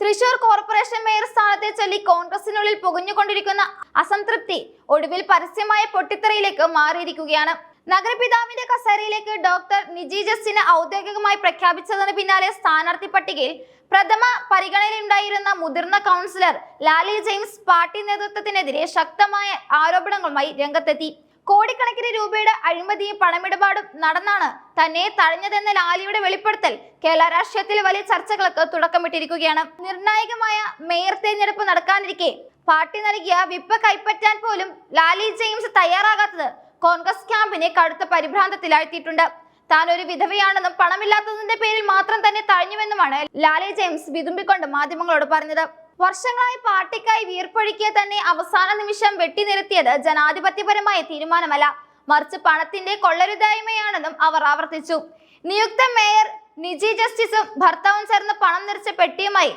Thrissur corporation mayor സ്ഥാനത്തെ ചൊല്ലി കോൺഗ്രസിനുള്ളിൽ പുകഞ്ഞുകൊണ്ടിരിക്കുന്ന അസംതൃപ്തി ഒടുവിൽ പരസ്യമായ പൊട്ടിത്തെറിയിലേക്ക് മാറിയിരിക്കുകയാണ്. നഗരപിതാവിന്റെ കസേരയിലേക്ക് ഡോക്ടർ നിജി ജസ്റ്റിനെ ഔദ്യോഗികമായി പ്രഖ്യാപിച്ചതിന് പിന്നാലെ സ്ഥാനാർത്ഥി പട്ടികയിൽ പ്രഥമ പരിഗണനയിലുണ്ടായിരുന്ന മുതിർന്ന കൗൺസിലർ ലാലി ജെയിംസ് പാർട്ടി നേതൃത്വത്തിനെതിരെ ശക്തമായ ആരോപണങ്ങളുമായി രംഗത്തെത്തി. കോടിക്കണക്കിന് രൂപയുടെ അഴിമതിയും പണമിടപാടും നടന്നാണ് തന്നെ തഴഞ്ഞതെന്ന ലാലിയുടെ വെളിപ്പെടുത്തൽ. കേരള രാഷ്ട്രീയത്തിൽ വലിയ ചർച്ചകൾക്ക് തുടക്കമിട്ടിരിക്കുകയാണ്. നിർണായകമായ മേയർ തെരഞ്ഞെടുപ്പ് നടക്കാനിരിക്കെ പാർട്ടി നൽകിയ വിപ്പ് കൈപ്പറ്റാൻ പോലും ലാലി ജെയിംസ് തയ്യാറാകാത്തത് കോൺഗ്രസ് ക്യാമ്പിനെ കടുത്ത പരിഭ്രാന്തത്തിലാഴ്ത്തിയിട്ടുണ്ട്. താൻ ഒരു വിധവയാണെന്നും പണമില്ലാത്തതിന്റെ പേരിൽ മാത്രം തന്നെ തഴഞ്ഞുവെന്നുമാണ് ലാലെ ജെയിംസ് വിതുമ്പിക്കൊണ്ട് മാധ്യമങ്ങളോട് പറഞ്ഞത്. വർഷങ്ങളായി പാർട്ടിക്കായി വീർപ്പൊഴുക്കിയ തന്നെ അവസാന നിമിഷം വെട്ടിനിരത്തിയത് ജനാധിപത്യപരമായ തീരുമാനമല്ല. മറിച്ച് പണത്തിന്റെ കൊള്ളരുതായ്മയാണെന്നും അവർ ആവർത്തിച്ചു. നിയുക്ത മേയർ നിജി ജസ്റ്റിസും ഭർത്താവും ചേർന്ന് പണം നിറച്ച പെട്ടിയുമായി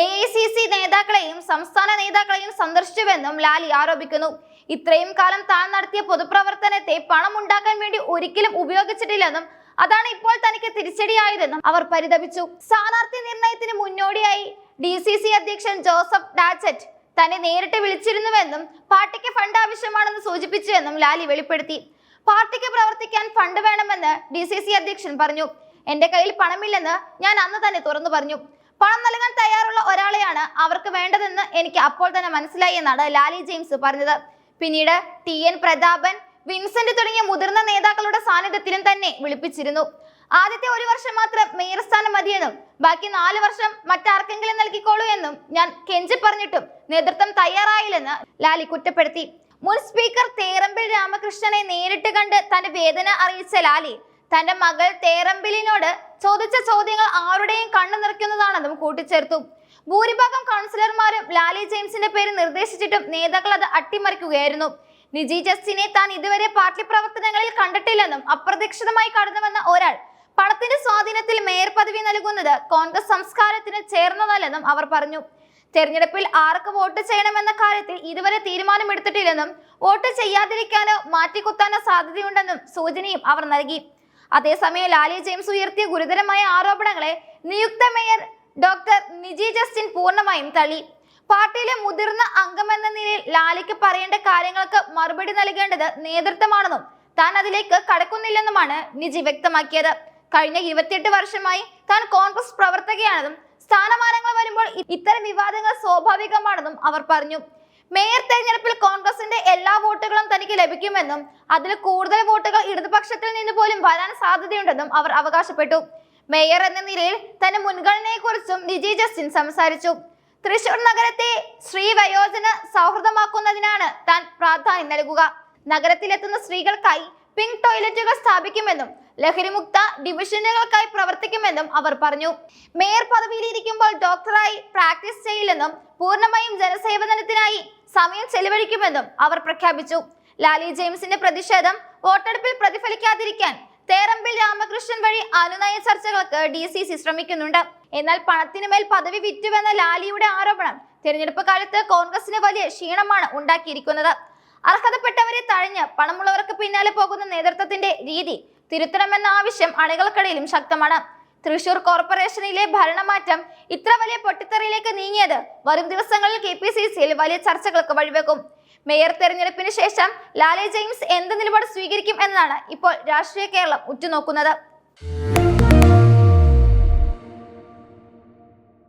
എ ഐ സി സി നേതാക്കളെയും സംസ്ഥാന നേതാക്കളെയും സന്ദർശിച്ചുവെന്നും ലാലി ആരോപിക്കുന്നു. ഇത്രയും കാലം താൻ നടത്തിയ പൊതുപ്രവർത്തനത്തെ പണം ഉണ്ടാക്കാൻ വേണ്ടി ഒരിക്കലും ഉപയോഗിച്ചിട്ടില്ലെന്നും അതാണ് ഇപ്പോൾ തനിക്ക് തിരിച്ചടിയായതെന്നും അവർ പരിതപിച്ചു. സ്ഥാനാർത്ഥി നിർണയത്തിന് മുന്നോടിയായി ഡി സി സി അധ്യക്ഷൻ ജോസഫ് ഡാച്ചറ്റ് തന്നെ നേരിട്ട് വിളിച്ചിരുന്നുവെന്നും പാർട്ടിക്ക് ഫണ്ട് ആവശ്യമാണെന്ന് സൂചിപ്പിച്ചുവെന്നും ലാലി വെളിപ്പെടുത്തി. പാർട്ടിക്ക് പ്രവർത്തിക്കാൻ ഫണ്ട് വേണമെന്ന് ഡി സി സി അധ്യക്ഷൻ പറഞ്ഞു. എന്റെ കയ്യിൽ പണമില്ലെന്ന് ഞാൻ അന്ന് തന്നെ തുറന്നു പറഞ്ഞു. പണം നൽകാൻ തയ്യാറുള്ള ഒരാളെയാണ് അവർക്ക് വേണ്ടതെന്ന് എനിക്ക് അപ്പോൾ തന്നെ മനസ്സിലായി എന്നാണ് ലാലി ജെയിംസ് പറഞ്ഞത്. പിന്നീട് ടി എൻ പ്രതാപൻ വിൻസെന്റ് തുടങ്ങിയ മുതിർന്ന നേതാക്കളുടെ സാന്നിധ്യത്തിലും തന്നെ വിളിപ്പിച്ചിരുന്നു. ആദ്യത്തെ ഒരു വർഷം മാത്രം മേയർ സ്ഥാനം മതിയെന്നും ബാക്കി നാല് വർഷം മറ്റാർക്കെങ്കിലും നൽകിക്കോളൂ എന്നും ഞാൻ കെഞ്ചി പറഞ്ഞിട്ടും നേതൃത്വം തയ്യാറായില്ലെന്ന് ലാലി കുറ്റപ്പെടുത്തി. മുൻ സ്പീക്കർ തേറമ്പിൽ രാമകൃഷ്ണനെ നേരിട്ട് കണ്ട് തന്റെ വേദന അറിയിച്ച ലാലി തന്റെ മകൾ തേറമ്പിലിനോട് ചോദിച്ച ചോദ്യങ്ങൾ ആരുടെയും കണ്ണു നിറയ്ക്കുന്നതാണെന്നും കൂട്ടിച്ചേർത്തു. ഭൂരിഭാഗം കൗൺസിലർമാരും ലാലി ജെയിംസിന്റെ പേര് നിർദ്ദേശിച്ചിട്ടും നേതാക്കൾ അത് അട്ടിമറിക്കുകയായിരുന്നു. നിജി ജസ്റ്റിനെ താൻ ഇതുവരെ പാർട്ടി പ്രവർത്തനങ്ങളിൽ കണ്ടിട്ടില്ലെന്നും അപ്രതീക്ഷിതമായി കടന്നുവന്ന ഒരാൾ പണത്തിന്റെ സ്വാധീനത്തിൽ മേയർ പദവി നൽകുന്നത് കോൺഗ്രസ് സംസ്കാരത്തിന് ചേർന്നതല്ലെന്നും അവർ പറഞ്ഞു. തെരഞ്ഞെടുപ്പിൽ ആർക്ക് വോട്ട് ചെയ്യണമെന്ന കാര്യത്തിൽ ഇതുവരെ തീരുമാനമെടുത്തിട്ടില്ലെന്നും വോട്ട് ചെയ്യാതിരിക്കാനോ മാറ്റിക്കുത്താനോ സാധ്യതയുണ്ടെന്നും സൂചനയും അവർ നൽകി. അതേസമയം ലാലി ജെയിംസ് ഉയർത്തിയ ഗുരുതരമായ ആരോപണങ്ങളെ നിയുക്ത മേയർ ഡോക്ടർ നിജി ജസ്റ്റിൻ പൂർണമായും തള്ളി. പാർട്ടിയിലെ മുതിർന്ന അംഗമെന്ന നിലയിൽ ലാലിക്ക് പറയേണ്ട കാര്യങ്ങൾക്ക് മറുപടി നൽകേണ്ടത് നേതൃത്വമാണെന്നും താൻ അതിലേക്ക് കടക്കുന്നില്ലെന്നുമാണ് നിജി വ്യക്തമാക്കിയത്. കഴിഞ്ഞ ഇരുപത്തിയെട്ട് വർഷമായി താൻ കോൺഗ്രസ് പ്രവർത്തകയാണെന്നും സ്ഥാനമാനങ്ങൾ വരുമ്പോൾ ഇത്തരം വിവാദങ്ങൾ സ്വാഭാവികമാണെന്നും അവർ പറഞ്ഞു. മേയർ തെരഞ്ഞെടുപ്പിൽ കോൺഗ്രസിന്റെ എല്ലാ വോട്ടുകളും തനിക്ക് ലഭിക്കുമെന്നും അതിൽ കൂടുതൽ വോട്ടുകൾ ഇടതുപക്ഷത്തിൽ നിന്ന് പോലും വരാൻ സാധ്യതയുണ്ടെന്നും അവർ അവകാശപ്പെട്ടു. മേയർ എന്ന നിലയിൽ തന്റെ മുൻഗണനയെക്കുറിച്ചും നിജി ജസ്റ്റിൻ സംസാരിച്ചു. തൃശൂർ നഗരത്തെ സ്ത്രീ വയോജന സൗഹൃദമാക്കുന്നതിനാണ് താൻ പ്രാധാന്യം നൽകുക. നഗരത്തിലെത്തുന്ന സ്ത്രീകൾക്കായി പിങ്ക് ടോയ്ലറ്റുകൾ സ്ഥാപിക്കുമെന്നും ലഹരിമുക്ത ഡിവിഷനുകൾക്കായി പ്രവർത്തിക്കുമെന്നും അവർ പറഞ്ഞു. മേയർ പദവിയിലിരിക്കുമ്പോൾ ഡോക്ടറായി പ്രാക്ടീസ് ചെയ്യില്ലെന്നും പൂർണമായും ജനസേവനത്തിനായി സമയം ചെലവഴിക്കുമെന്നും അവർ പ്രഖ്യാപിച്ചു. ലാലി ജെയിംസിന്റെ പ്രതിഷേധം വോട്ടെടുപ്പിൽ പ്രതിഫലിക്കാതിരിക്കാൻ തേറമ്പിൽ രാമകൃഷ്ണൻ വഴി അനുനയ ചർച്ചകൾക്ക് ഡി സി സി ശ്രമിക്കുന്നുണ്ട്. എന്നാൽ പണത്തിനു മേൽ പദവി വിറ്റുവെന്ന ലാലിയുടെ ആരോപണം തിരഞ്ഞെടുപ്പ് കാലത്ത് കോൺഗ്രസിന് വലിയ ക്ഷീണമാണ് ഉണ്ടാക്കിയിരിക്കുന്നത്. അർഹതപ്പെട്ടവരെ തഴഞ്ഞ് പണമുള്ളവർക്ക് പിന്നാലെ പോകുന്ന നേതൃത്വത്തിന്റെ രീതി തിരുത്തണമെന്ന ആവശ്യം അണികൾക്കിടയിലും ശക്തമാണ്. തൃശൂർ കോർപ്പറേഷനിലെ ഭരണമാറ്റം ഇത്ര വലിയ പൊട്ടിത്തെറിയിലേക്ക് നീങ്ങിയത് വരും ദിവസങ്ങളിൽ കെ പി സി സിയിൽ വലിയ ചർച്ചകൾക്ക് വഴിവെക്കും. മേയർ തെരഞ്ഞെടുപ്പിന് ശേഷം ലാലേ ജെയിംസ് എന്ത് നിലപാട് സ്വീകരിക്കും എന്നാണ് ഇപ്പോൾ രാഷ്ട്രീയ കേരളം ഉറ്റുനോക്കുന്നത്.